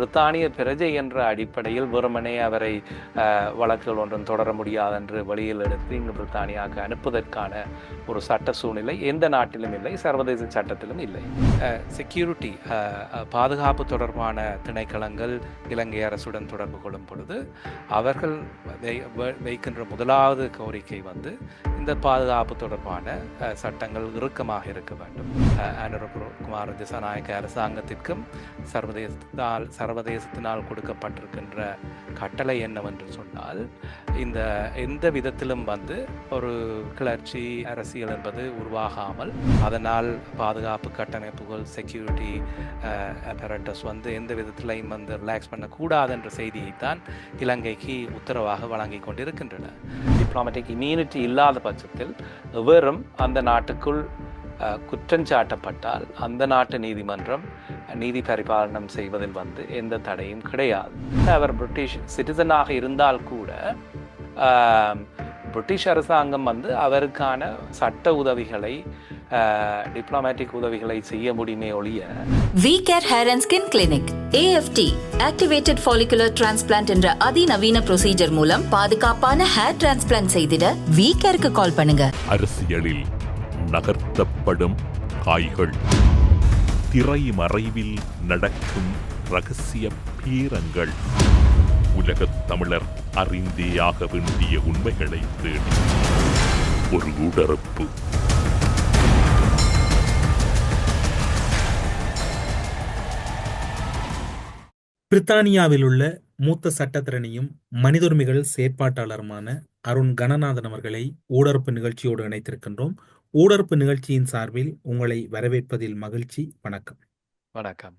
பிரித்தானிய பிரஜை என்ற அடிப்படையில் வெறுமனே அவரை வழக்குகள் ஒன்றும் தொடர முடியாது என்று வெளியில் எடுத்து இங்கு பிரித்தானியாவுக்கு அனுப்புவதற்கான ஒரு சட்ட சூழ்நிலை எந்த நாட்டிலும் இல்லை சர்வதேச சட்டத்திலும் இல்லை. செக்யூரிட்டி பாதுகாப்பு தொடர்பான திணைக்களங்கள் இலங்கை அரசுடன் தொடர்பு கொள்ளும் பொழுது அவர்கள் வை- வைக்கின்ற முதலாவது கோரிக்கை வந்து இந்த பாதுகாப்பு தொடர்பான சட்டங்கள் இறுக்கமாக இருக்க வேண்டும். அனுரகுமார் திசாநாயக்க அரசாங்கத்திற்கும் சர்வதேசத்தால் சர்வதேசத்தினால் கொடுக்கப்பட்டிருக்கின்ற கட்டளை என்னவென்று சொன்னால் இந்த எந்த விதத்திலும் வந்து ஒரு கிளர்ச்சி அரசியல் என்பது உருவாகாமல் அதனால் பாதுகாப்பு கட்டமைப்புகள் செக்யூரிட்டி அப்பரட்டஸ் வந்து எந்த விதத்திலையும் வந்து ரிலாக்ஸ் பண்ணக்கூடாது என்ற செய்தியைத்தான் இலங்கைக்கு உத்தரவாக வழங்கி கொண்டிருக்கின்றன. டிப்ளமேட்டிக் இம்யூனிட்டி இல்லாத பட்சத்தில் வெறும் அந்த நாட்டுக்குள் குற்றஞ்சாட்டப்பட்டால் அந்த நாட்டு நீதிமன்றம் நீதி பரிபாலனம் செய்வதில் வந்து எந்த தடையும் கிடையாது. அவர் பிரிட்டிஷ் சிட்டிசனாக இருந்தால் கூட பிரிட்டிஷ் அரசாங்கம் வந்து அவருக்கான சட்ட உதவிகளை டிப்ளமேட்டிக் உதவிகளை செய்ய முடியுமே ஒழிய V Care hair and skin clinic AFT activated follicular transplant என்ற அதிநவீன ப்ரொசீஜர் மூலம் பாதுகாப்பான ஹேர் டிரான்ஸ்பிளான்ட் செய்திட வி கேருக்கு கால் பண்ணுங்க. அரசியலில் நகர்த்தப்படும் காய்கள். திரைமறைவில் நடக்கும் ரகசிய பீரங்கள். உலகத் தமிழர் அறிந்தேயாக வேண்டிய உண்மைகளை தேடி. ஒரு உடறுப்பு பிரித்தானியாவில் உள்ள மூத்த சட்டத்திறனியும் மனித உரிமைகள் செயற்பாட்டாளருமான அருண் கணநாதன் அவர்களை ஊடறுப்பு நிகழ்ச்சியோடு இணைத்திருக்கின்றோம். ஊடறுப்பு நிகழ்ச்சியின் சார்பில் உங்களை வரவேற்பதில் மகிழ்ச்சி வணக்கம். வணக்கம்.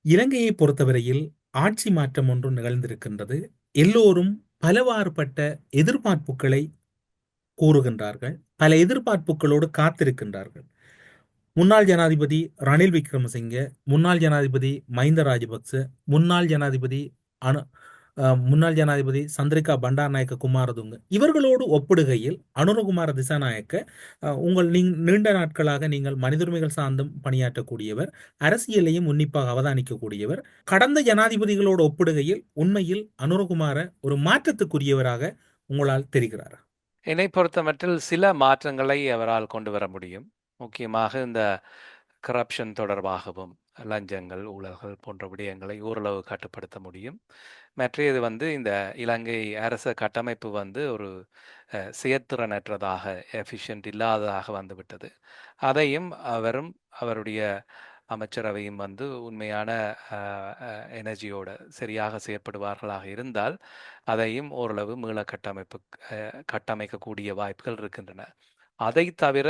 இலங்கையை பொறுத்தவரையில் ஆட்சி மாற்றம் ஒன்று நிகழ்ந்திருக்கின்றது. எல்லோரும் பலவாறுபட்ட எதிர்பார்ப்புகளை கூறுகின்றார்கள். பல எதிர்பார்ப்புகளோடு காத்திருக்கின்றார்கள். முன்னாள் ஜனாதிபதி ரணில் விக்ரமசிங்க முன்னாள் ஜனாதிபதி மஹிந்த ராஜபக்ச முன்னாள் ஜனாதிபதி அனு முன்னாள் ஜனாதிபதி சந்திரிகா பண்டாரநாயக்க குமாரதுங்க. இவர்களோடு ஒப்பிடுகையில் அனுரகுமார திசாநாயக்க உங்கள் நீ- நீண்ட நாட்களாக நீங்கள் மனிதரிமைகள் சார்ந்தும் பணியாற்றக்கூடியவர் அரசியலையும் உன்னிப்பாக அவதானிக்கக்கூடியவர். கடந்த ஜனாதிபதிகளோடு ஒப்பிடுகையில் உண்மையில் அனுரகுமார ஒரு மாற்றத்துக்குரியவராக உங்களால் தெரிகிறார்? என்னை பொறுத்தமட்டில் சில மாற்றங்களை அவரால் கொண்டு வர முடியும். முக்கியமாக இந்த கரப்ஷன் தொடர்பாகவும் லஞ்சங்கள் ஊழல்கள் போன்ற விடயங்களை ஓரளவு கட்டுப்படுத்த முடியும். மற்றையது வந்து இந்த இலங்கை அரச கட்டமைப்பு வந்து ஒரு செயத்திறனற்றதாக எஃபிஷியன்ட் இல்லாததாக வந்துவிட்டது. அதையும் அவரும் அவருடைய அமைச்சரவையும் வந்து உண்மையான எனர்ஜியோட சரியாக செயற்படுவார்களாக இருந்தால் அதையும் ஓரளவு மீள கட்டமைப்பு கட்டமைக்கக்கூடிய வாய்ப்புகள் இருக்கின்றன. அதை தவிர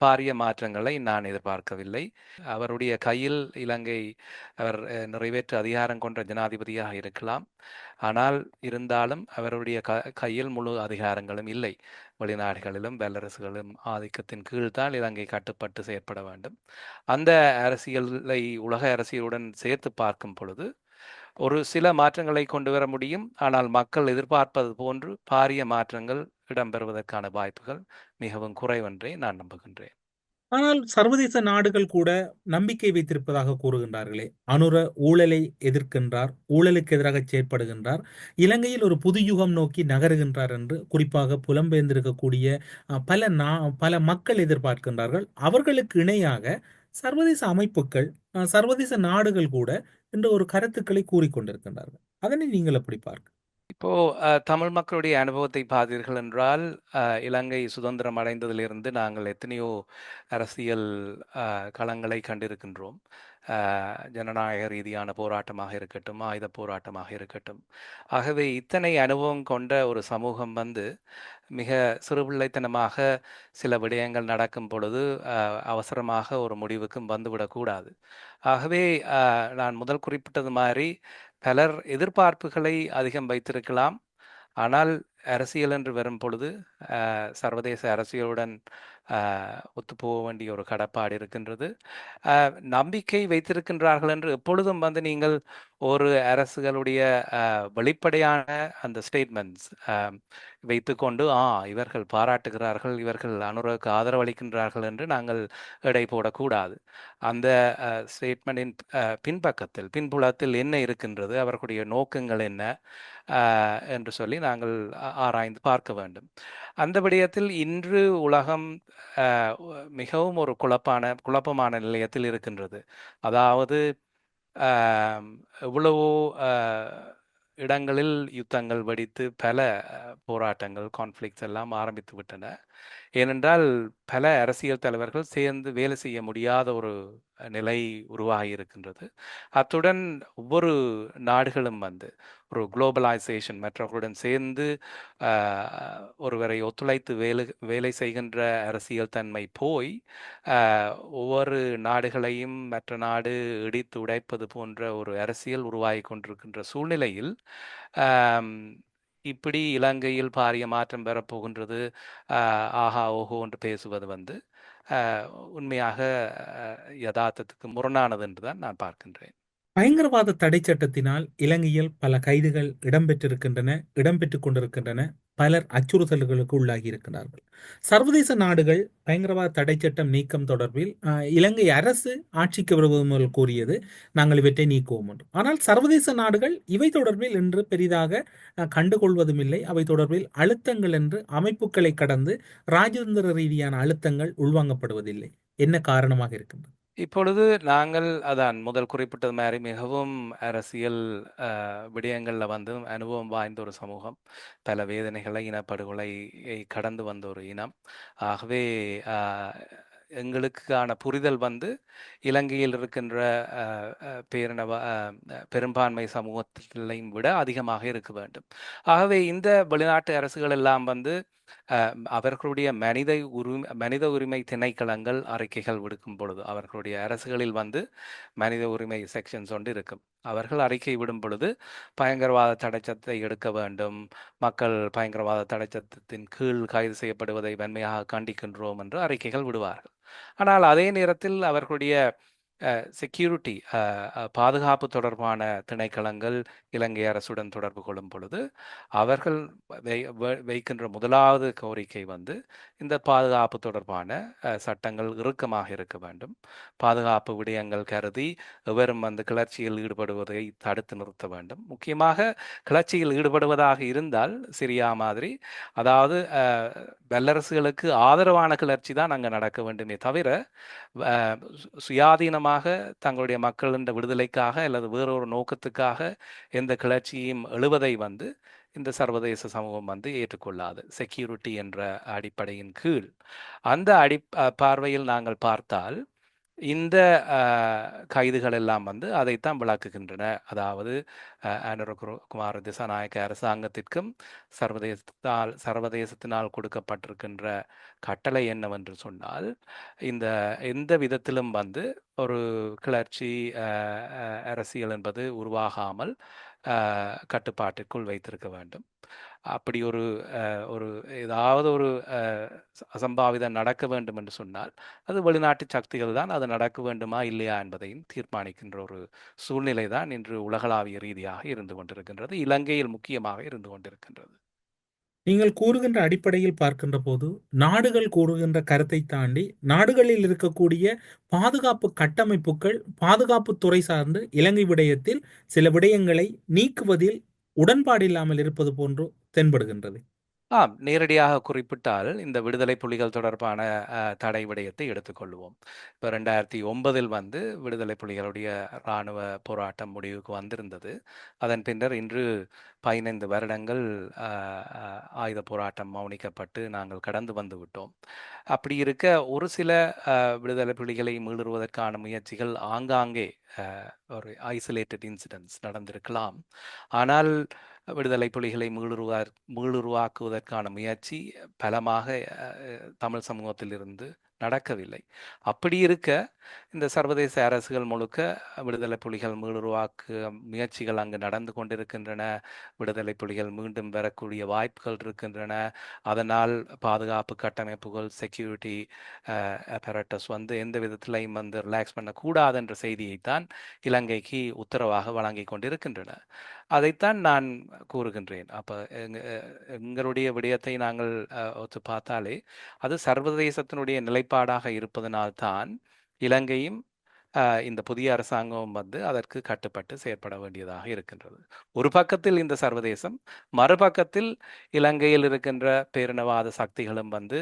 பாரிய மாற்றங்களை நான் எதிர்பார்க்கவில்லை. அவருடைய கையில் இலங்கை அவர் நிறைவேற்ற நிறைவேற்று அதிகாரம் கொண்ட ஜனாதிபதியாக இருக்கலாம். ஆனால் இருந்தாலும் அவருடைய க கையில் முழு அதிகாரங்களும் இல்லை. வெளிநாடுகளிலும் வல்லரசுகளும் ஆதிக்கத்தின் கீழ்தான் இலங்கை கட்டுப்பட்டு செயற்பட வேண்டும். அந்த அரசியலை உலக அரசியலுடன் சேர்த்து பார்க்கும் பொழுது ஒரு சில மாற்றங்களை கொண்டு வர முடியும். ஆனால் மக்கள் எதிர்பார்ப்பது போன்று பாரிய மாற்றங்கள் இடம்பெறுவதற்கான வாய்ப்புகள் மிகவும் குறைவென்றே நான் நம்புகின்றேன். ஆனால் சர்வதேச நாடுகள் கூட நம்பிக்கை வைத்திருப்பதாக கூறுகின்றார்களே. அனுர ஊழலை எதிர்க்கின்றார் ஊழலுக்கு எதிராக செயற்படுகின்றார் இலங்கையில் ஒரு புது யுகம் நோக்கி நகருகின்றார் என்று குறிப்பாக புலம்பெயர்ந்திருக்கக்கூடிய பல நா பல மக்கள் எதிர்பார்க்கின்றார்கள். அவர்களுக்கு இணையாக சர்வதேச அமைப்புகள் அஹ், சர்வதேச நாடுகள் கூட என்ற ஒரு கருத்துக்களை கூறிக்கொண்டிருக்கின்றார்கள். அதனை நீங்கள் எப்படி பார்க்க இப்போ அஹ், தமிழ் மக்களுடைய அனுபவத்தை பார்த்தீர்கள் என்றால் அஹ், இலங்கை சுதந்திரம் அடைந்ததிலிருந்து நாங்கள் எத்தனையோ அரசியல் அஹ், களங்களை கண்டிருக்கின்றோம். அஹ், ஜனநாயக ரீதியான போராட்டமாக இருக்கட்டும் ஆயுத போராட்டமாக இருக்கட்டும். ஆகவே இத்தனை அனுபவம் கொண்ட ஒரு சமூகம் வந்து மிக சிறுபிள்ளைத்தனமாக சில விடயங்கள் நடக்கும் பொழுது அஹ், அவசரமாக ஒரு முடிவுக்கும் வந்துவிடக்கூடாது. ஆகவே அஹ், நான் முதல் குறிப்பிட்டது மாதிரி பலர் எதிர்பார்ப்புகளை அதிகம் வைத்திருக்கலாம். ஆனால் அரசியல் என்று வரும் பொழுது சர்வதேச அரசியலுடன் ஒத்துப்போக வேண்டிய ஒரு கடப்பாடு இருக்கின்றது. நம்பிக்கை வைத்திருக்கின்றார்கள் என்று எப்பொழுதும் வந்து நீங்கள் ஒரு அரசுகளுடைய வெளிப்படையான அந்த ஸ்டேட்மெண்ட்ஸ் வைத்துக்கொண்டு ஆ இவர்கள் பாராட்டுகிறார்கள் இவர்கள் அனுரவுக்கு ஆதரவளிக்கின்றார்கள் என்று நாங்கள் எடை போடக்கூடாது. அந்த ஸ்டேட்மெண்டின் பின்பக்கத்தில் பின்புலத்தில் என்ன இருக்கின்றது அவர்களுடைய நோக்கங்கள் என்ன என்று சொல்லி நாங்கள் ஆராய்ந்து பார்க்க வேண்டும். அந்த விடயத்தில் இன்று உலகம் மிகவும் ஒரு குழப்பான குழப்பமான நிலையத்தில் இருக்கின்றது. அதாவது ஆம், எவ்வளவோ இடங்களில் யுத்தங்கள் வெடித்து பல போராட்டங்கள் கான்ஃப்ளிக்ஸ் எல்லாம் ஆரம்பித்து விட்டன. ஏனென்றால் பல அரசியல் தலைவர்கள் சேர்ந்து வேலை செய்ய முடியாத ஒரு நிலை உருவாகி இருக்கின்றது அத்துடன் ஒவ்வொரு நாடுகளும் வந்து ஒரு குளோபலைசேஷன் மற்றவர்களுடன் சேர்ந்து ஒருவரை ஒத்துழைத்து வேலை வேலை செய்கின்ற அரசியல் தன்மை போய் ஒவ்வொரு நாடுகளையும் மற்ற நாடு இடித்து உடைப்பது போன்ற ஒரு அரசியல் உருவாகி கொண்டிருக்கின்ற சூழ்நிலையில் இப்படி இலங்கையில் பாரிய மாற்றம் பெறப்போகின்றது ஆஹா ஓஹோ என்று பேசுவது வந்து உண்மையாக யதார்த்தத்துக்கு முரணானது என்றுதான் நான் பார்க்கின்றேன். பயங்கரவாத தடை சட்டத்தினால் இலங்கையில் பல கைதுகள் இடம்பெற்றிருக்கின்றன இடம்பெற்றுக் கொண்டிருக்கின்றன. பலர் அச்சுறுத்தல்களுக்கு உள்ளாகி இருக்கிறார்கள். சர்வதேச நாடுகள் பயங்கரவாத தடை சட்டம் நீக்கம் தொடர்பில் இலங்கை அரசு ஆட்சிக்கு வருவது முதல் கூறியது நாங்கள் இவற்றை நீக்குவோம் என்று. ஆனால் சர்வதேச நாடுகள் இவை தொடர்பில் இன்று பெரிதாக கண்டுகொள்வதும் இல்லை அவை தொடர்பில் அழுத்தங்கள் என்று அமைப்புகளை கடந்து ராஜதந்திர ரீதியான அழுத்தங்கள் உள்வாங்கப்படுவதில்லை. என்ன காரணமாக இருக்கின்றது? இப்பொழுது நாங்கள் அதான் முதல் குறிப்பிட்டது மாதிரி மிகவும் அரசியல் அஹ், விடயங்கள்ல வந்து அனுபவம் வாய்ந்த ஒரு சமூகம். பல வேதனைகளை இனப்படுகொலையை கடந்து வந்த ஒரு இனம். ஆகவே அஹ், எங்களுக்கான புரிதல் வந்து இலங்கையில் இருக்கின்ற அஹ், அஹ், பேரினவ அஹ், அஹ், பெரும்பான்மை சமூகத்திலையும் விட அதிகமாக இருக்க வேண்டும். ஆகவே இந்த வெளிநாட்டு அரசுகள் எல்லாம் வந்து அவர்களுடைய மனித உரிமை மனித உரிமை திணைக்களங்கள் அறிக்கைகள் விடுக்கும் பொழுது அவர்களுடைய அரசுகளில் வந்து மனித உரிமை செக்ஷன்ஸ் ஒன்று இருக்கும். அவர்கள் அறிக்கை விடும் பொழுது பயங்கரவாத தடைச்சத்தை எடுக்க வேண்டும் மக்கள் பயங்கரவாத தடைச்சத்தின் கீழ் கைது செய்யப்படுவதை வன்மையாக கண்டிக்கின்றோம் என்று அறிக்கைகள் விடுவார்கள். ஆனால் அதே நேரத்தில் அவர்களுடைய செக்யூரிட்டி பாதுகாப்பு தொடர்பான திணைக்களங்கள் இலங்கை அரசுடன் தொடர்பு கொள்ளும் பொழுது அவர்கள் வை- வைக்கின்ற முதலாவது கோரிக்கை வந்து இந்த பாதுகாப்பு தொடர்பான சட்டங்கள் இறுக்கமாக இருக்க வேண்டும். பாதுகாப்பு விடயங்கள் கருதி எவரும் வந்து கிளர்ச்சியில் ஈடுபடுவதை தடுத்து நிறுத்த வேண்டும். முக்கியமாக கிளர்ச்சியில் ஈடுபடுவதாக இருந்தால் சிரியா மாதிரி அதாவது வல்லரசுகளுக்கு ஆதரவான கிளர்ச்சி தான் அங்கே நடக்க வேண்டுமே தவிர சுயாதீனமாக சு- தங்களுடைய தங்களுடைய மக்களின் விடுதலைக்காக அல்லது வேறொரு நோக்கத்துக்காக எந்த கிளர்ச்சியும் எழுவதை வந்து இந்த சர்வதேச சமூகம் வந்து ஏற்றுக்கொள்ளாது. செக்யூரிட்டி என்ற அடிப்படையின் கீழ். அந்த அடி பார்வையில் நாங்கள் பார்த்தால் இந்த கைதுகள் எல்லாம் வந்து அதைத்தான் விளக்குகின்றன. அதாவது குமார் அனுர குரு- திசாநாயக்க அரசாங்கத்திற்கும் சர்வதேசத்தால் சர்வதேசத்தினால் கொடுக்கப்பட்டிருக்கின்ற கட்டளை என்னவென்று சொன்னால் இந்த எந்த விதத்திலும் வந்து ஒரு கிளர்ச்சி அரசியல் என்பது உருவாகாமல் கட்டுப்பாட்டிற்குள் வைத்திருக்க வேண்டும். அப்படி ஒரு ஒரு ஏதாவது ஒரு அசம்பாவிதம் நடக்க வேண்டும் என்று சொன்னால் அது வெளிநாட்டு சக்திகள் தான் அது நடக்க வேண்டுமா இல்லையா என்பதையும் தீர்மானிக்கின்ற ஒரு சூழ்நிலை தான் இன்று உலகளாவிய ரீதியாக இருந்து கொண்டிருக்கின்றது. இலங்கையில் முக்கியமாக இருந்து கொண்டிருக்கின்றது. நீங்கள் கூறுகின்ற அடிப்படையில் பார்க்கின்ற போது நாடுகள் கூறுகின்ற கருத்தை தாண்டி நாடுகளில் இருக்கக்கூடிய பாதுகாப்பு கட்டமைப்புகள் பாதுகாப்பு துறை சார்ந்து இலங்கை விடயத்தில் சில விடயங்களை நீக்குவதில் உடன்பாடில்லாமல் இருப்பது போன்று தென்படுகின்றது. ஆம் நேரடியாக குறிப்பிட்டால் இந்த விடுதலை புலிகள் தொடர்பான அஹ், தடை விடயத்தை எடுத்துக்கொள்வோம். இப்போ ரெண்டாயிரத்தி ஒன்பதில் வந்து விடுதலை புலிகளுடைய இராணுவ போராட்டம் முடிவுக்கு வந்திருந்தது. அதன் பின்னர் இன்று பதினைந்து வருடங்கள் அஹ், அஹ், ஆயுத போராட்டம் மௌனிக்கப்பட்டு நாங்கள் கடந்து வந்து விட்டோம். அப்படி இருக்க ஒரு சில அஹ், விடுதலை புலிகளை மீளுருவதற்கான முயற்சிகள் ஆங்காங்கே அஹ், ஒரு ஐசோலேட்டட் இன்சிடென்ட்ஸ் நடந்திருக்கலாம். ஆனால் விடுதலை புலிகளை மீளுருவா மீளுருவாக்குவதற்கான முயற்சி பலமாக தமிழ் சமூகத்திலிருந்து நடக்கவில்லை. அப்படி இருக்க இந்த சர்வதேச அரசுகள் முழுக்க விடுதலை புலிகள் மீளுருவாக்க முயற்சிகள் அங்கு நடந்து கொண்டிருக்கின்றன. விடுதலை புலிகள் மீண்டும் வரக்கூடிய வாய்ப்புகள் இருக்கின்றன. அதனால் பாதுகாப்பு கட்டமைப்புகள் செக்யூரிட்டி அப்பரட்டஸ் வந்து எந்த விதத்திலையும் வந்து ரிலாக்ஸ் பண்ணக்கூடாது என்ற செய்தியைத்தான் இலங்கைக்கு உத்தரவாக வழங்கி கொண்டிருக்கின்றன. அதைத்தான் நான் கூறுகின்றேன். அப்போ எங்க எங்களுடைய விடயத்தை நாங்கள் ஒத்து பார்த்தாலே அது சர்வதேசத்தினுடைய நிலைப்பாடாக இருப்பதனால்தான் இலங்கையும் இந்த புதிய அரசாங்கம் வந்து அதற்கு கட்டுப்பட்டு செயற்பட வேண்டியதாக இருக்கின்றது. ஒரு பக்கத்தில் இந்த சர்வதேசம் மறுபக்கத்தில் இலங்கையில் இருக்கின்ற பேரினவாத சக்திகளும் வந்து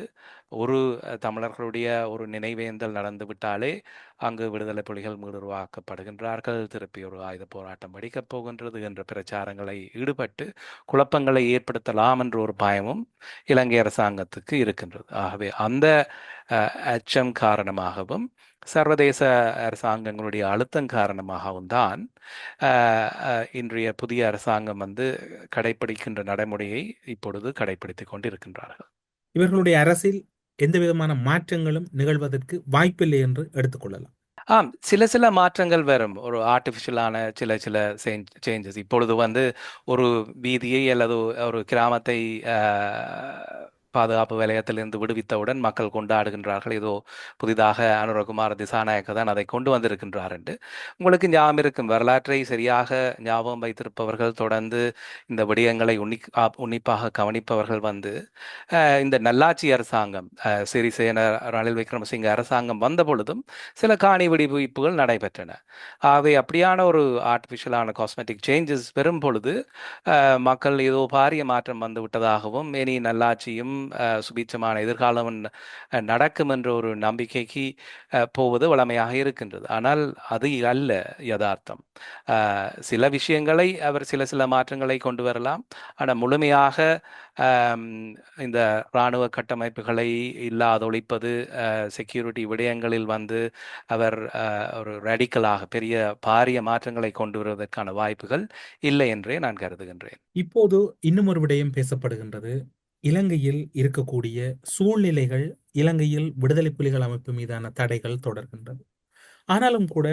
ஒரு தமிழர்களுடைய ஒரு நினைவேந்தல் நடந்து விட்டாலே அங்கு விடுதலை புலிகள் மீடுருவாக்கப்படுகின்றார்கள் திருப்பி ஒரு ஆயுத போராட்டம் வெடிக்கப் போகின்றது என்ற பிரச்சாரங்களை ஈடுபட்டு குழப்பங்களை ஏற்படுத்தலாம் என்ற ஒரு பயமும் இலங்கை அரசாங்கத்துக்கு இருக்கின்றது. ஆகவே அந்த அச்சம் காரணமாகவும் சர்வதேச அரசாங்கங்களுடைய அழுத்தம் காரணமாகவும் தான் இன்றைய புதிய அரசாங்கம் வந்து கடைபிடிக்கின்ற நடைமுறையை இப்பொழுது கடைபிடித்துக் கொண்டிருக்கின்றார்கள். இவர்களுடைய அரசில் எந்த விதமான மாற்றங்களும் நிகழ்வதற்கு வாய்ப்பில்லை என்று எடுத்துக்கொள்ளலாம் ஆம் சில சில மாற்றங்கள் வரும். ஒரு ஆர்டிஃபிஷியலான சில சில சேஞ்சஸ் இப்பொழுது வந்து ஒரு வீதியை அல்லது ஒரு கிராமத்தை பாதுகாப்பு வலயத்திலிருந்து விடுவித்தவுடன் மக்கள் கொண்டாடுகின்றார்கள். ஏதோ புதிதாக அனுரகுமார் திசாநாயக்க தான் அதை கொண்டு வந்திருக்கின்றார் என்று. உங்களுக்கு ஞாபகம் இருக்கும் வரலாற்றை சரியாக ஞாபகம் வைத்திருப்பவர்கள் தொடர்ந்து இந்த விடயங்களை உன்னி உன்னிப்பாக கவனிப்பவர்கள் வந்து இந்த நல்லாட்சி அரசாங்கம் சிறிசேன ரணில் விக்ரமசிங்க அரசாங்கம் வந்த பொழுதும் சில காணி வெடிவிப்புகள் நடைபெற்றன. ஆகவே அப்படியான ஒரு ஆர்டிஃபிஷியலான காஸ்மெட்டிக் சேஞ்சஸ் பெறும் பொழுது மக்கள் ஏதோ பாரிய மாற்றம் வந்து விட்டதாகவும் இனி நல்லாட்சியும் சுபீட்சமான எதிர்காலம் நடக்கும் என்ற ஒரு நம்பிக்கைக்கு போவது வளமையாக இருக்கின்றது. ஆனால் அது அல்ல யதார்த்தம். சில விஷயங்களை அவர் சில சில மாற்றங்களை கொண்டு வரலாம். ஆனால் முழுமையாக இந்த இராணுவ கட்டமைப்புகளை இல்லாத ஒழிப்பது செக்யூரிட்டி விடயங்களில் வந்து அவர் ஒரு ரெடிக்கலாக பெரிய பாரிய மாற்றங்களை கொண்டு வருவதற்கான வாய்ப்புகள் இல்லை என்றே நான் கருதுகின்றேன். இப்போது இன்னும் ஒரு விடயம் பேசப்படுகின்றது. இலங்கையில் இருக்கக்கூடிய சூழ்நிலைகள் இலங்கையில் விடுதலை புலிகள் அமைப்பு மீதான தடைகள் தொடர்கின்றது. ஆனாலும் கூட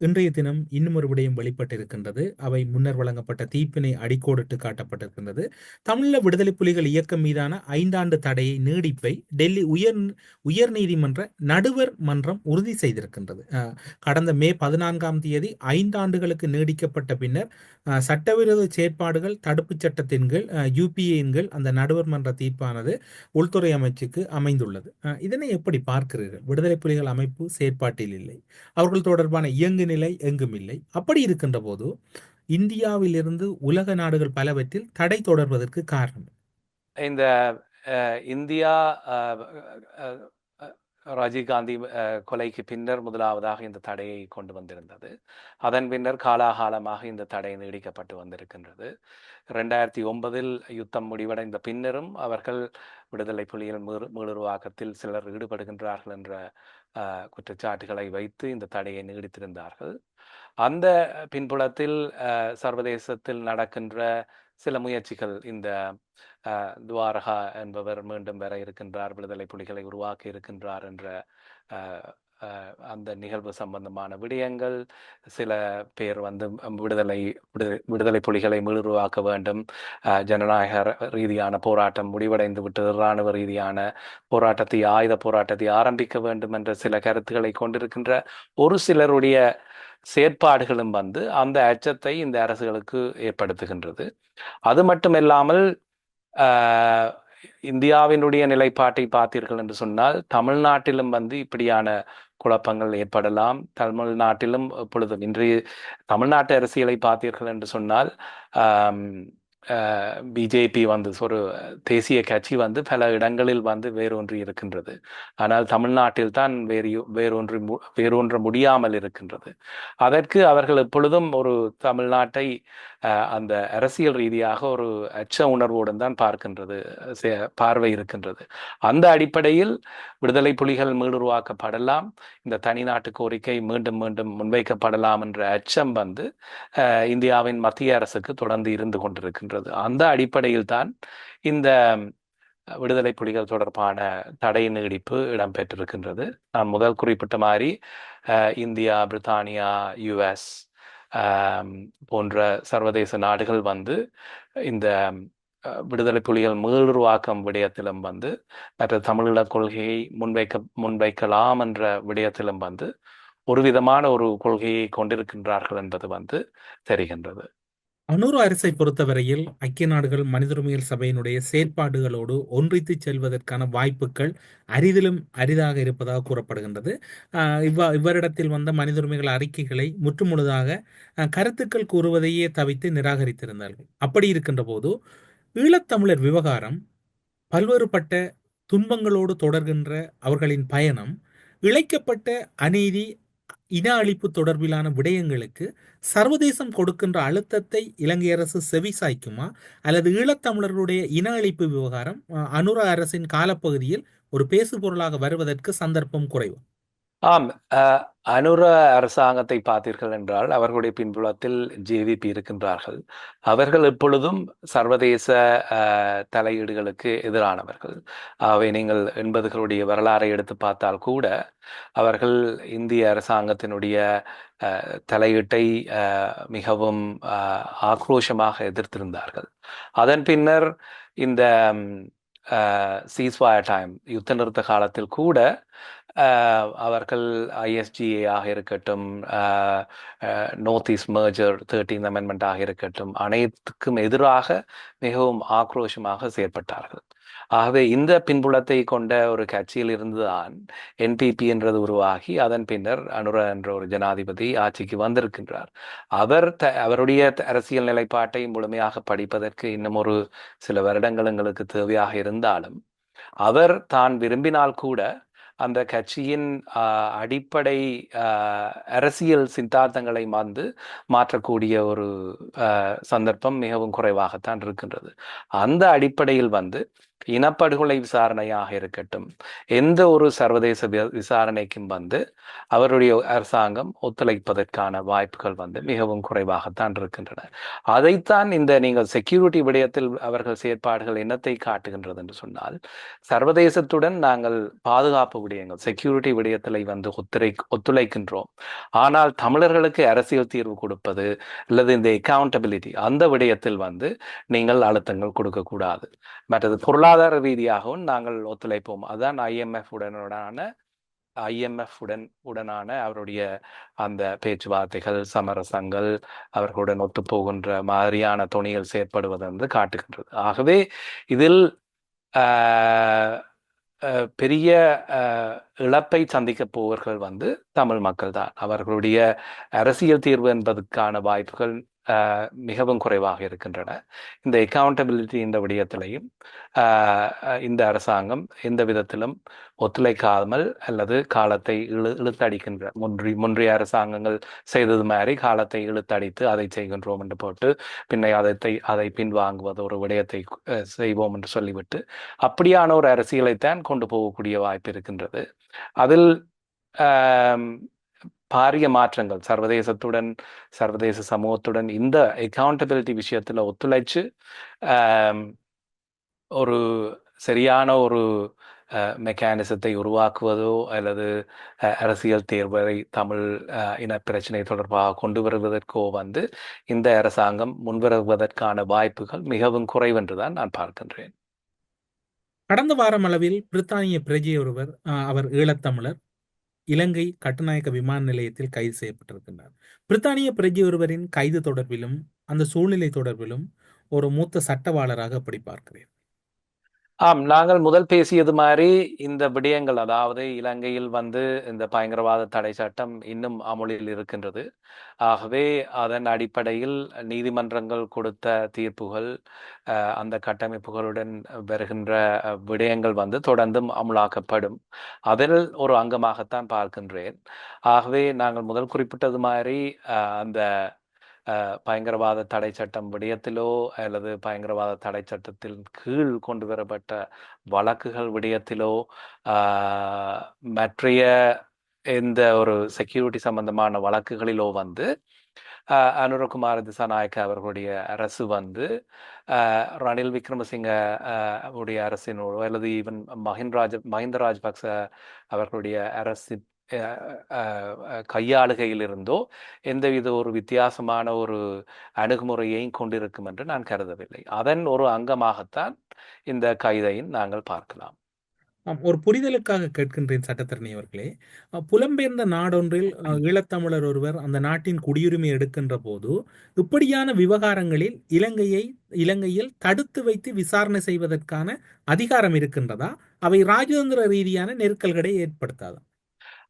இன்றைய தினம் இன்னும் ஒரு விடயம் வெளிப்பட்டிருக்கின்றது. அவை முன்னர் வழங்கப்பட்ட தீர்ப்பினை அடிக்கோடிட்டு காட்டப்பட்டிருக்கின்றது. தமிழீழ விடுதலை புலிகள் இயக்கம் மீதான ஐந்தாண்டு தடையை நீடிப்பை டெல்லி உயர் உயர் நீதிமன்ற நடுவர் மன்றம் உறுதி செய்திருக்கின்றது. கடந்த மே பதினான்காம் தேதி ஐந்தாண்டுகளுக்கு நீடிக்கப்பட்ட பின்னர் சட்டவிரோத செயற்பாடுகள் தடுப்புச் சட்டத்தின் கீழ் யூபிஏயின் கீழ் அந்த நடுவர் மன்ற தீர்ப்பானது உள்துறை அமைச்சுக்கு அமைந்துள்ளது. இதனை எப்படி பார்க்கிறீர்கள்? விடுதலை புலிகள் அமைப்பு செயற்பாட்டில் இல்லை. அவர்கள் தொடர்பான இயங்கு நிலை எங்கும் இல்லை. அப்படி இருக்கின்ற போது இந்தியாவிலிருந்து உலக நாடுகள் பலவற்றில் தடை தொடர்வதற்கு காரணம் இந்த இந்தியா அஹ், ராஜீவ்காந்தி கொலைக்கு பின்னர் முதலாவதாக இந்த தடையை கொண்டு வந்திருந்தது. அதன் பின்னர் காலாகாலமாக இந்த தடை நீடிக்கப்பட்டு வந்திருக்கின்றது. ரெண்டாயிரத்தி ஒன்பதில் யுத்தம் முடிவடைந்த பின்னரும் அவர்கள் விடுதலை புலிகள் மீறு மீளுருவாக்கத்தில் சிலர் ஈடுபடுகின்றார்கள் என்ற குற்றச்சாட்டுகளை வைத்து இந்த தடையை நீடித்திருந்தார்கள். அந்த பின்புலத்தில் சர்வதேசத்தில் நடக்கின்ற சில முயற்சிகள் இந்த துவாரகா என்பவர் மீண்டும் வர இருக்கின்றார் விடுதலை புலிகளை உருவாக்க இருக்கின்றார் என்ற அந்த நிகழ்வு சம்பந்தமான விடயங்கள் சில பேர் வந்து விடுதலை விடு- விடுதலை புலிகளை மீளுருவாக்க வேண்டும். அஹ், ஜனநாயக ரீதியான போராட்டம் முடிவடைந்து விட்டு இராணுவ ரீதியான போராட்டத்தை ஆயுத போராட்டத்தை ஆரம்பிக்க வேண்டும் என்ற சில கருத்துக்களை கொண்டிருக்கின்ற ஒரு சிலருடைய செயற்பாடுகளும் வந்து அந்த அச்சத்தை இந்த அரசுகளுக்கு ஏற்படுத்துகின்றது. அது மட்டுமில்லாமல் ஆஹ், இந்தியாவினுடைய நிலைப்பாட்டை பார்த்தீர்கள் என்று சொன்னால் தமிழ்நாட்டிலும் வந்து இப்படியான குழப்பங்கள் ஏற்படலாம். தமிழ்நாட்டிலும் இப்பொழுது இன்றைய தமிழ்நாட்டு அரசியலை பார்த்தீர்கள் என்று சொன்னால் பிஜேபி வந்து ஒரு தேசிய கட்சி வந்து பல இடங்களில் வந்து வேரூன்றி இருக்கின்றது. ஆனால் தமிழ்நாட்டில் தான் வேறு வேறொன்று வேறொன்று முடியாமல் இருக்கின்றது. அதற்கு அவர்கள் எப்பொழுதும் ஒரு தமிழ்நாட்டை அந்த அரசியல் ரீதியாக ஒரு அச்ச உணர்வோடு தான் பார்க்கின்றது சே- பார்வை இருக்கின்றது. அந்த அடிப்படையில் விடுதலை புலிகள் மீளுருவாக்கப்படலாம் இந்த தனிநாட்டு கோரிக்கை மீண்டும் மீண்டும் முன்வைக்கப்படலாம் என்ற அச்சம் வந்து இந்தியாவின் மத்திய அரசுக்கு தொடர்ந்து இருந்து கொண்டிருக்கின்றது. அந்த அடிப்படையில் தான் இந்த விடுதலை புலிகள் தொடர்பான தடை நீடிப்பு இடம்பெற்றிருக்கின்றது. நான் முதல் குறிப்பிட்ட மாதிரி இந்தியா பிரித்தானியா யுஎஸ் போன்ற சர்வதேச நாடுகள் வந்து இந்த விடுதலை புலிகள் மீளுருவாக்கம் விடயத்திலும் வந்து மற்ற தமிழீழ கொள்கையை முன்வைக்க முன்வைக்கலாம் என்ற விடயத்திலும் வந்து ஒரு விதமான ஒரு கொள்கையை கொண்டிருக்கின்றார்கள் என்பது வந்து தெரிகின்றது. அனூர் அரசை பொறுத்தவரையில் ஐக்கிய நாடுகள் மனிதரிமைகள் சபையினுடைய செயற்பாடுகளோடு ஒன்றித்து செல்வதற்கான வாய்ப்புகள் அரிதிலும் அரிதாக இருப்பதாக கூறப்படுகின்றது. இவ்வா இவரிடத்தில் வந்த மனிதரிமைகள் அறிக்கைகளை முற்றுமுழுதாக கருத்துக்கள் கூறுவதையே தவித்து நிராகரித்திருந்தார்கள். அப்படி இருக்கின்ற போது ஈழத்தமிழர் விவகாரம் பல்வேறுபட்ட துன்பங்களோடு தொடர்கின்ற அவர்களின் பயணம் இழைக்கப்பட்ட அநீதி இன அழிப்பு தொடர்பிலான விடயங்களுக்கு சர்வதேசம் கொடுக்கின்ற அழுத்தத்தை இலங்கை அரசு செவிசாய்க்குமா அல்லது ஈழத்தமிழர்களுடைய இன அழிப்பு விவகாரம் அனுர அரசின் காலப்பகுதியில் ஒரு பேசுபொருளாக வருவதற்கு சந்தர்ப்பம் குறைவு? ஆம் அனுர அரசாங்கத்தை பார்த்தீர்கள் என்றால் அவர்களுடைய பின்புலத்தில் ஜேவிபி இருக்கின்றார்கள். அவர்கள் எப்பொழுதும் சர்வதேச தலையீடுகளுக்கு எதிரானவர்கள். ஆகவே நீங்கள் எண்பதுகளுடைய வரலாறை எடுத்து பார்த்தால் கூட அவர்கள் இந்திய அரசாங்கத்தினுடைய தலையீட்டை மிகவும் ஆக்ரோஷமாக எதிர்த்திருந்தார்கள். அதன் பின்னர் இந்த சீஸ்வாயர் டைம் யுத்த நிறுத்த காலத்தில் கூட அவர்கள் ஐஎஸ்ஜிஏ ஆக இருக்கட்டும் north east merger thirteen amendment ஆக இருக்கட்டும் அனைத்துக்கும் எதிராக மிகவும் ஆக்ரோஷமாக செயற்பட்டார்கள். ஆகவே இந்த பின்புலத்தை கொண்ட ஒரு கட்சியில் இருந்துதான் என்பிபி என்றது உருவாகி அதன் பின்னர் அனுர என்ற ஒரு ஜனாதிபதி ஆட்சிக்கு வந்திருக்கின்றார். அவர் த அவருடைய த- அரசியல் நிலைப்பாட்டை முழுமையாக படிப்பதற்கு இன்னும் ஒரு சில வருடங்கள் எங்களுக்கு தேவையாக இருந்தாலும் அவர் தான் விரும்பினால் கூட அந்த கட்சியின் ஆஹ், அடிப்படை ஆஹ், அரசியல் சித்தாந்தங்களை வந்து மாற்றக்கூடிய ஒரு சந்தர்ப்பம் மிகவும் குறைவாகத்தான் இருக்கின்றது. அந்த அடிப்படையில் வந்து இனப்படுகொலை விசாரணையாக இருக்கட்டும். எந்த ஒரு சர்வதேச விசாரணைக்கும் வந்து அவருடைய அரசாங்கம் ஒத்துழைப்பதற்கான வாய்ப்புகள் வந்து மிகவும் குறைவாகத்தான் இருக்கின்றன. அதைத்தான் இந்த நீங்கள் செக்யூரிட்டி விடயத்தில் அவர்கள் செயற்பாடுகள் என்னத்தை காட்டுகின்றது என்று சொன்னால் சர்வதேசத்துடன் நாங்கள் பாதுகாப்பு விடயங்கள் செக்யூரிட்டி விடயத்தில் வந்து ஒத்துழை ஒத்துழைக்கின்றோம். ஆனால் தமிழர்களுக்கு அரசியல் தீர்வு கொடுப்பது அல்லது இந்த அக்கௌண்டபிலிட்டி அந்த விடயத்தில் வந்து நீங்கள் அழுத்தங்கள் கொடுக்கக்கூடாது. மற்றது பொருளாதார ரீதியாகவும் நாங்கள் ஒத்துழைப்போம். அதுதான் ஐஎம்எஃப் உடனுடனான ஐஎம்எஃப் உடன் உடனான அவருடைய அந்த பேச்சுவார்த்தைகள் சமரசங்கள் அவர்களுடன் ஒத்துப்போகின்ற மாதிரியான துணிகள் செயற்படுவது வந்து காட்டுகின்றது. ஆகவே இதில் ஆஹ், ஆஹ், பெரிய இழப்பை சந்திக்கப் போவர்கள் வந்து தமிழ் மக்கள் தான் அவர்களுடைய அரசியல் தீர்வு என்பதற்கான வாய்ப்புகள் மிகவும் குறைவாக இருக்கின்றன. இந்த அக்கௌண்டபிலிட்டி இந்த விடயத்திலையும் ஆஹ், இந்த அரசாங்கம் எந்த விதத்திலும் ஒத்துழைக்காமல் அல்லது காலத்தை இழு இழுத்தடிக்கின்ற முன்றி முன்றைய அரசாங்கங்கள் செய்தது மாதிரி காலத்தை இழுத்தடித்து அதை செய்கின்றோம் என்று போட்டு பின்னை அதை அதை பின்வாங்குவது ஒரு விடயத்தை அஹ், செய்வோம் என்று சொல்லிவிட்டு அப்படியான ஒரு அரசியலைத்தான் கொண்டு போகக்கூடிய வாய்ப்பு இருக்கின்றது. அதில் பாரிய மாற்றங்கள் சர்வதேசத்துடன் சர்வதேச சமூகத்துடன் இந்த அக்கௌண்டபிலிட்டி விஷயத்துல ஒத்துழைச்சு ஒரு சரியான ஒரு மெக்கானிசத்தை உருவாக்குவதோ அல்லது அஹ், அரசியல் தேர்வை தமிழ் அஹ், இன பிரச்சனை தொடர்பாக கொண்டு வருவதற்கோ வந்து இந்த அரசாங்கம் முன்வருவதற்கான வாய்ப்புகள் மிகவும் குறைவென்றுதான் நான் பார்க்கின்றேன். கடந்த வாரம் அளவில் பிரித்தானிய பிரஜை ஒருவர் அவர் ஈழத்தமிழர் இலங்கை கட்டுநாயக்க விமான நிலையத்தில் கைது செய்யப்பட்டிருக்கின்றார். பிரித்தானிய பிரஜை ஒருவரின் கைது தொடர்பிலும் அந்த சூழ்நிலை தொடர்பிலும் ஒரு மூத்த சட்டவாளராக அப்படி பார்க்கிறேன் ஆம் நாங்கள் முதல் பேசியது மாதிரி இந்த விடயங்கள் அதாவது இலங்கையில் வந்து இந்த பயங்கரவாத தடை சட்டம் இன்னும் அமுலில் இருக்கின்றது. ஆகவே அதன் அடிப்படையில் நீதிமன்றங்கள் கொடுத்த தீர்ப்புகள் அந்த கட்டமைப்புகளுடன் வருகின்ற விடயங்கள் வந்து தொடர்ந்தும் அமுலாக்கப்படும். அதில் ஒரு அங்கமாகத்தான் பார்க்கின்றேன். ஆகவே நாங்கள் முதல் குறிப்பிட்டது மாதிரி அந்த பயங்கரவாத தடை சட்டம் விடயத்திலோ அல்லது பயங்கரவாத தடை சட்டத்தின் கீழ் கொண்டு வரப்பட்ட வழக்குகள் விடயத்திலோ மற்றைய எந்த ஒரு செக்யூரிட்டி சம்பந்தமான வழக்குகளிலோ வந்து அனுரகுமார் திசாநாயக்க அவர்களுடைய அரசு வந்து ரணில் விக்ரமசிங்க உடைய அரசினோடு அல்லது ஈவன் மஹிந்த ராஜ மஹிந்த ராஜபக்ச அவர்களுடைய அரசு கையாளுகையிலிருந்தோ எந்தவித ஒரு வித்தியாசமான ஒரு அணுகுமுறையையும் கொண்டிருக்கும் என்று நான் கருதவில்லை. அதன் ஒரு அங்கமாகத்தான் இந்த கைதையும் நாங்கள் பார்க்கலாம். ஒரு புரிதலுக்காக கேட்கின்றேன் சட்டத்தரணி அவர்களே. புலம்பெயர்ந்த நாடொன்றில் ஈழத்தமிழர் ஒருவர் அந்த நாட்டின் குடியுரிமை எடுக்கின்ற போது இப்படியான விவகாரங்களில் இலங்கையை இலங்கையில் தடுத்து வைத்து விசாரணை செய்வதற்கான அதிகாரம் இருக்கின்றதா? அவை ராஜதந்திர ரீதியான நெருக்கல்களை ஏற்படுத்தாதா?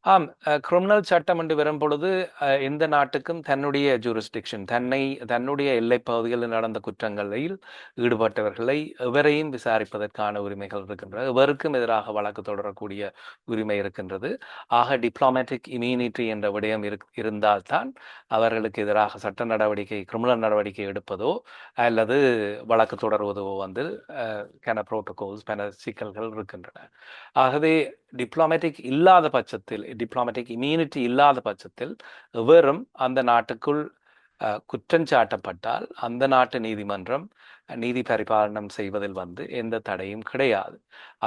ஆம் கிரிமினல் சட்டம் என்று வரும் பொழுது எந்த நாட்டுக்கும் தன்னுடைய ஜூரிஸ்டிக்ஷன் தன்னை தன்னுடைய எல்லை பகுதிகளில் நடந்த குற்றங்களில் ஈடுபட்டவர்களை எவரையும் விசாரிப்பதற்கான உரிமைகள் இருக்கின்றது எவருக்கும் எதிராக வழக்கு தொடரக்கூடிய உரிமை இருக்கின்றது. ஆக டிப்ளமேட்டிக் இம்யூனிட்டி என்ற விடயம் இருக்- இருந்தால்தான் அவர்களுக்கு எதிராக சட்ட நடவடிக்கை கிரிமினல் நடவடிக்கை எடுப்பதோ அல்லது வழக்கு தொடர்வதோ வந்து கன புரோட்டோகால்ஸ் பல சிக்கல்கள் இருக்கின்றன. ஆகவே டிப்ளமேட்டிக் இல்லாத பட்சத்தில் டிப்ளமேட்டிக் இம்யூனிட்டி இல்லாத பட்சத்தில் வெறும் அந்த நாட்டுக்குள் குற்றஞ்சாட்டப்பட்டால் அந்த நாட்டு நீதிமன்றம் நீதி பரிபாலனம் செய்வதில் வந்து எந்த தடையும் கிடையாது.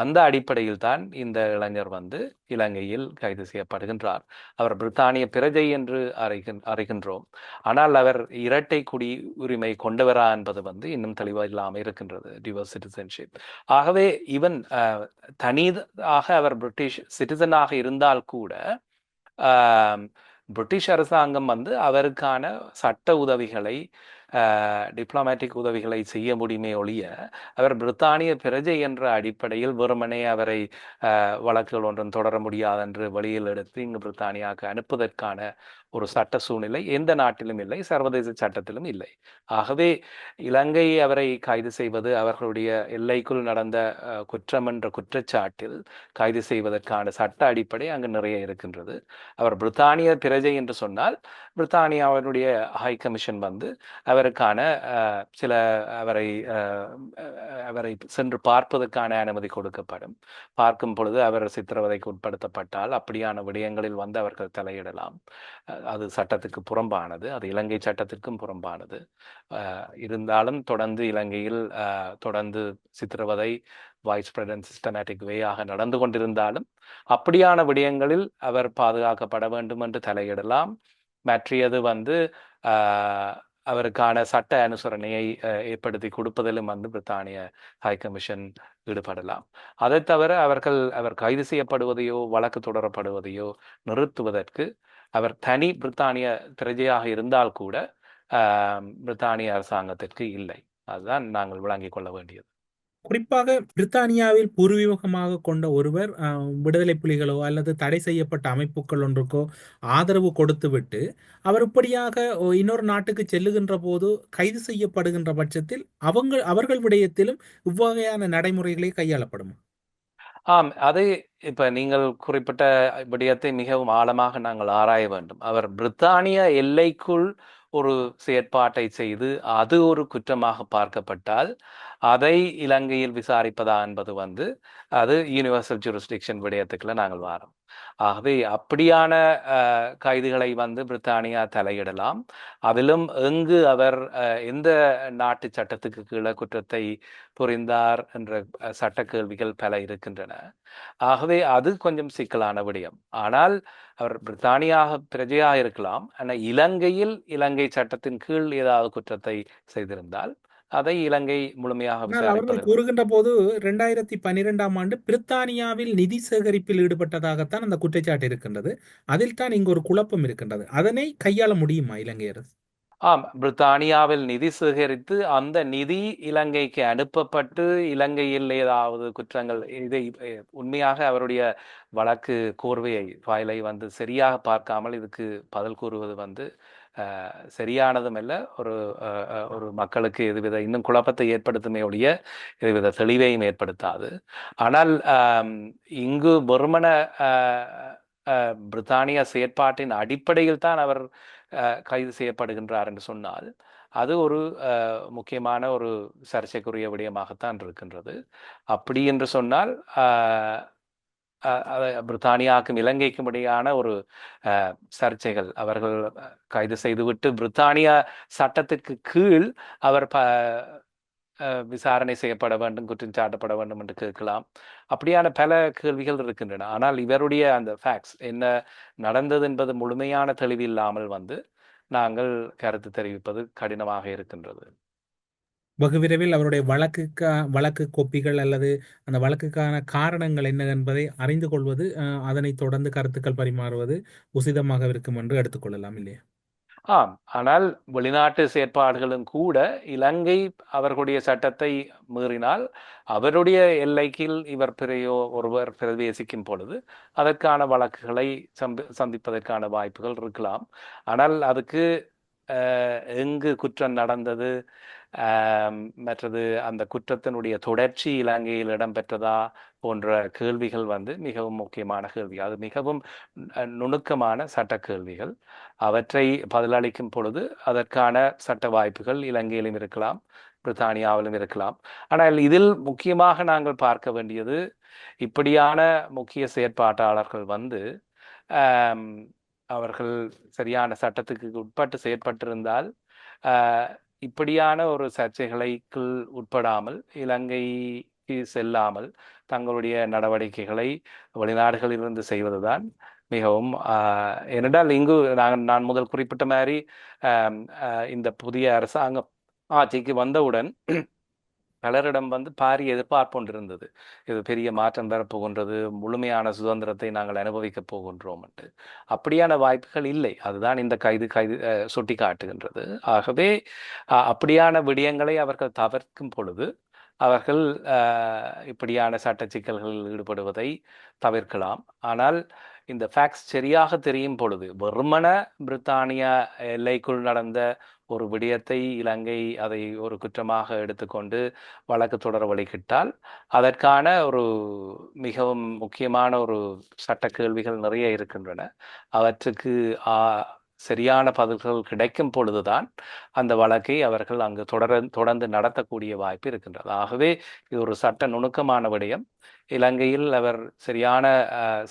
அந்த அடிப்படையில் தான் இந்த இளைஞர் வந்து இலங்கையில் கைது செய்யப்படுகின்றார். அவர் பிரித்தானிய பிரஜை என்று அறைகின் அறைகின்றோம். ஆனால் அவர் இரட்டை குடி உரிமை கொண்டவரா என்பது வந்து இன்னும் தெளிவாக இல்லாமல் இருக்கின்றது டிவர்ஸ் சிட்டிசன்ஷிப் ஆகவே ஈவன் தனியாக அவர் பிரிட்டிஷ் சிட்டிசனாக இருந்தால் கூட பிரிட்டிஷ் அரசாங்கம் வந்து அவருக்கான சட்ட உதவிகளை டிப்ளமேட்டிக் உதவிகளை செய்ய முடியுமே ஒழிய அவர் பிரித்தானிய பிரஜை என்ற அடிப்படையில் வெறுமனே அவரை வழக்குகள் ஒன்றும் தொடர முடியாது என்று வெளியில் எடுத்து இங்கு பிரித்தானியாவுக்கு அனுப்புவதற்கான ஒரு சட்ட சூழ்நிலை எந்த நாட்டிலும் இல்லை சர்வதேச சட்டத்திலும் இல்லை. ஆகவே இலங்கை அவரை கைது செய்வது அவர்களுடைய எல்லைக்குள் நடந்த குற்றம் என்ற குற்றச்சாட்டில் கைது செய்வதற்கான சட்ட அடிப்படை அங்கு நிறைய இருக்கின்றது. அவர் பிரித்தானிய பிரஜை என்று சொன்னால் பிரித்தானியாவினுடைய ஹை கமிஷன் வந்து அவருக்கான சில அவரை அவரை சென்று பார்ப்பதற்கான அனுமதி கொடுக்கப்படும். பார்க்கும் பொழுது அவர் சித்திரவதைக்கு உட்படுத்தப்பட்டால் அப்படியான விடயங்களில் வந்து அவர்கள் தலையிடலாம். அது சட்டத்துக்கு புறம்பானது அது இலங்கை சட்டத்திற்கும் புறம்பானது. இருந்தாலும் தொடர்ந்து இலங்கையில் தொடர்ந்து சித்திரவதை வாய்ஸ் ஸ்ப்ரெட் அண்ட் சிஸ்டமேட்டிக் வேயாக நடந்து கொண்டிருந்தாலும் அப்படியான விடயங்களில் அவர் பாதுகாக்கப்பட வேண்டும் என்று தலையிடலாம். மற்றியது வந்து அவருக்கான சட்ட அனுசரணையை ஏற்படுத்தி கொடுப்பதிலும் வந்து பிரித்தானிய ஹை கமிஷன் ஈடுபடலாம். அதை தவிர அவர்கள் அவர் கைது செய்யப்படுவதையோ வழக்கு தொடரப்படுவதையோ நிறுத்துவதற்கு அவர் தனி பிரித்தானிய பிரஜையாக இருந்தால் கூட பிரித்தானிய அரசாங்கத்திற்கு இல்லை. அதுதான் நாங்கள் விளங்கிக் கொள்ள வேண்டியது. குறிப்பாக பிரித்தானியாவில் பூர்வீகமாக கொண்ட ஒருவர் விடுதலை புலிகளோ அல்லது தடை செய்யப்பட்ட அமைப்புகள் ஒன்றுக்கோ ஆதரவு கொடுத்துவிட்டு அவர் இப்படியாக இன்னொரு நாட்டுக்கு செல்லுகின்ற போது கைது செய்யப்படுகின்ற பட்சத்தில் அவங்க அவர்கள் விடயத்திலும் இவ்வகையான நடைமுறைகளே கையாளப்படுமா? ஆம் அது இப்ப நீங்கள் குறிப்பிட்ட விடயத்தை மிகவும் ஆழமாக நாங்கள் ஆராய வேண்டும். அவர் பிரித்தானிய எல்லைக்குள் ஒரு செயற்பாட்டை செய்து அது ஒரு குற்றமாக பார்க்கப்பட்டால் அதை இலங்கையில் விசாரிப்பதா என்பது வந்து அது யூனிவர்சல் ஜூரிஸ்டிக்ஷன் விடயத்துக்குள்ள நாங்கள் வாரோம். ஆகவே அப்படியான அஹ், கைதுகளை வந்து பிரித்தானியா தலையிடலாம். அதிலும் எங்கு அவர் எந்த நாட்டு சட்டத்துக்கு கீழே குற்றத்தை புரிந்தார் என்ற சட்ட கேள்விகள் பல இருக்கின்றன. ஆகவே அது கொஞ்சம் சிக்கலான விடயம். ஆனால் அவர் பிரித்தானியாக பிரஜையாக இருக்கலாம் ஆனால் இலங்கையில் இலங்கை சட்டத்தின் கீழ் ஏதாவது குற்றத்தை செய்திருந்தால் அதை இலங்கை முழுமையாக அவர்கள் கூறுகின்ற போது ரெண்டாயிரத்தி பன்னிரெண்டாம் ஆண்டு பிரித்தானியாவில் நிதி சேகரிப்பில் ஈடுபட்டதாகத்தான் அந்த குற்றச்சாட்டு இருக்கின்றது. அதில் தான் இங்கு ஒரு குழப்பம் இருக்கின்றது. அதனை கையாள முடியுமா இலங்கை அரசு? ஆம் பிரித்தானியாவில் நிதி சேகரித்து அந்த நிதி இலங்கைக்கு அனுப்பப்பட்டு இலங்கையில் ஏதாவது குற்றங்கள் இதை உண்மையாக அவருடைய வழக்கு கோர்வையை ஃபைலை வந்து சரியாக பார்க்காமல் இதுக்கு பதில் கூறுவது வந்து சரியானதும் அல்ல ஒரு ஒரு மக்களுக்கு எதுவித இன்னும் குழப்பத்தை ஏற்படுத்துமே ஒழிய எதுவித தெளிவையும் ஏற்படுத்தாது. ஆனால் இங்கு வெறுமன பிரித்தானிய செயற்பாட்டின் அடிப்படையில் தான் அவர் கைது செய்யப்படுகின்றார் என்று சொன்னால் அது ஒரு முக்கியமான ஒரு சர்ச்சைக்குரிய விடயமாகத்தான் இருக்கின்றது. அப்படி என்று சொன்னால் பிரித்தானியாவுக்கும் இலங்கைக்கும் இடையான ஒரு சர்ச்சைகள். அவர்கள் கைது செய்துவிட்டு பிரித்தானியா சட்டத்துக்கு கீழ் அவர் ப விசாரணை செய்யப்பட வேண்டும் குற்றம் சாட்டப்பட வேண்டும் என்று கேட்கலாம். அப்படியான பல கேள்விகள் இருக்கின்றன. ஆனால் இவருடைய அந்த ஃபேக்ட்ஸ் என்ன நடந்தது என்பது முழுமையான தெளிவில்லாமல் வந்து நாங்கள் கருத்து தெரிவிப்பது கடினமாக இருக்கின்றது. வெகு விரைவில் அவருடைய வழக்குக்கா வழக்கு கோப்பிகள் அல்லது அந்த வழக்குக்கான காரணங்கள் என்ன என்பதை அறிந்து கொள்வது அதனை அதனைத் தொடர்ந்து கருத்துக்கள் பரிமாறுவது உசிதமாக இருக்கும் என்று எடுத்துக்கொள்ளலாம் இல்லையா? ஆம். ஆனால் வெளிநாட்டு செயற்பாடுகளும் கூட இலங்கை அவர்களுடைய சட்டத்தை மீறினால் அவருடைய எல்லைக்கில் இவர் பிறையோ ஒருவர் பிரவேசிக்கும் பொழுது அதற்கான வழக்குகளை சந்திப்பதற்கான வாய்ப்புகள் இருக்கலாம். ஆனால் அதுக்கு எங்கு குற்றம் நடந்தது மற்றது அந்த குற்றத்தினுடைய தொடர்ச்சி இலங்கையில் இடம்பெற்றதா போன்ற கேள்விகள் வந்து மிகவும் முக்கியமான கேள்வி அது மிகவும் நுணுக்கமான சட்ட கேள்விகள். அவற்றை பதிலளிக்கும் பொழுது அதற்கான சட்ட வாய்ப்புகள் இலங்கையிலும் இருக்கலாம் பிரித்தானியாவிலும் இருக்கலாம். ஆனால் இதில் முக்கியமாக நாங்கள் பார்க்க வேண்டியது இப்படியான முக்கிய செயற்பாட்டாளர்கள் வந்து அவர்கள் சரியான சட்டத்துக்கு உட்பட்டு செயற்பட்டிருந்தால் இப்படியான ஒரு சர்ச்சைகளுக்குள் உட்படாமல் இலங்கைக்கு செல்லாமல் தங்களுடைய நடவடிக்கைகளை வெளிநாடுகளிலிருந்து செய்வதுதான் மிகவும் என்னென்றால் ஏனென்றால் இங்கு நான் நான் முதல் குறிப்பிட்ட மாதிரி இந்த புதிய அரசாங்கம் ஆட்சிக்கு வந்தவுடன் பலரிடம் வந்து பாரிய எதிர்பார்ப்பு ஒன்று இருந்தது இது பெரிய மாற்றம் பெறப்போகின்றது முழுமையான சுதந்திரத்தை நாங்கள் அனுபவிக்கப் போகின்றோம் என்று அப்படியான வாய்ப்புகள் இல்லை. அதுதான் இந்த கைது கைது சுட்டி காட்டுகின்றது ஆகவே அப்படியான விடயங்களை அவர்கள் தவிர்க்கும் பொழுது அவர்கள் இப்படியான சட்ட சிக்கல்களில் ஈடுபடுவதை தவிர்க்கலாம். ஆனால் இந்த ஃபேக்ட்ஸ் சரியாக தெரியும் பொழுது வெறுமன பிரித்தானியா எல்லைக்குள் நடந்த ஒரு விடயத்தை இலங்கை அதை ஒரு குற்றமாக எடுத்துக்கொண்டு வழக்கு தொடர வழிகிட்டால் அதற்கான ஒரு மிகவும் முக்கியமான ஒரு சட்ட கேள்விகள் நிறைய இருக்கின்றன. அவற்றுக்கு ஆ, சரியான பதில்கள் கிடைக்கும் பொழுதுதான் அந்த வழக்கை அவர்கள் அங்கு தொடர தொடர்ந்து நடத்தக்கூடிய வாய்ப்பு இருக்கின்றது. ஆகவே இது ஒரு சட்ட நுணுக்கமான விடயம். இலங்கையில் அவர் சரியான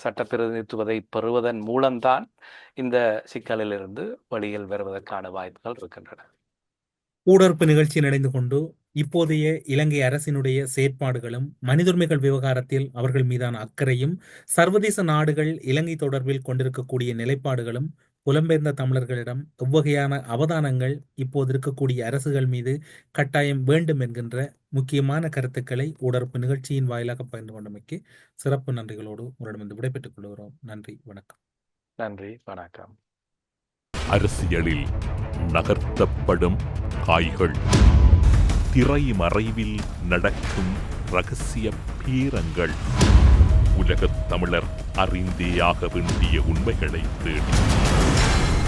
சட்ட பிரதிநிதித்துவத்தை பெறுவதன் மூலம்தான் இந்த சிக்கலிலிருந்து வழியில் வருவதற்கான வாய்ப்புகள் இருக்கின்றன. ஊடறுப்பு நிகழ்ச்சி நடந்து கொண்டு இப்போதைய இலங்கை அரசினுடைய செயற்பாடுகளும் மனிதுரிமைகள் விவகாரத்தில் அவர்கள் மீதான அக்கறையும் சர்வதேச நாடுகள் இலங்கை தொடர்பில் கொண்டிருக்கக்கூடிய நிலைப்பாடுகளும் புலம்பெயர்ந்த தமிழர்களிடம் எவ்வகையான அவதானங்கள் இப்போது இருக்கக்கூடிய அரசுகள் மீது கட்டாயம் வேண்டும் என்கின்ற முக்கியமான கருத்துக்களை ஊடறுப்பு நிகழ்ச்சியின் வாயிலாக பகிர்ந்து கொண்டமைக்கு சிறப்பு நன்றிகளோடு உங்களிடமிருந்து விடைபெற்றுக் கொள்கிறோம். நன்றி வணக்கம். நன்றி வணக்கம். அரசியலில் நகர்த்தப்படும் காய்கள். திரைமறைவில் நடக்கும் ரகசிய பீரங்கள். உலகத் தமிழர் அறிந்தேயாக வேண்டிய உண்மைகளை தேடி.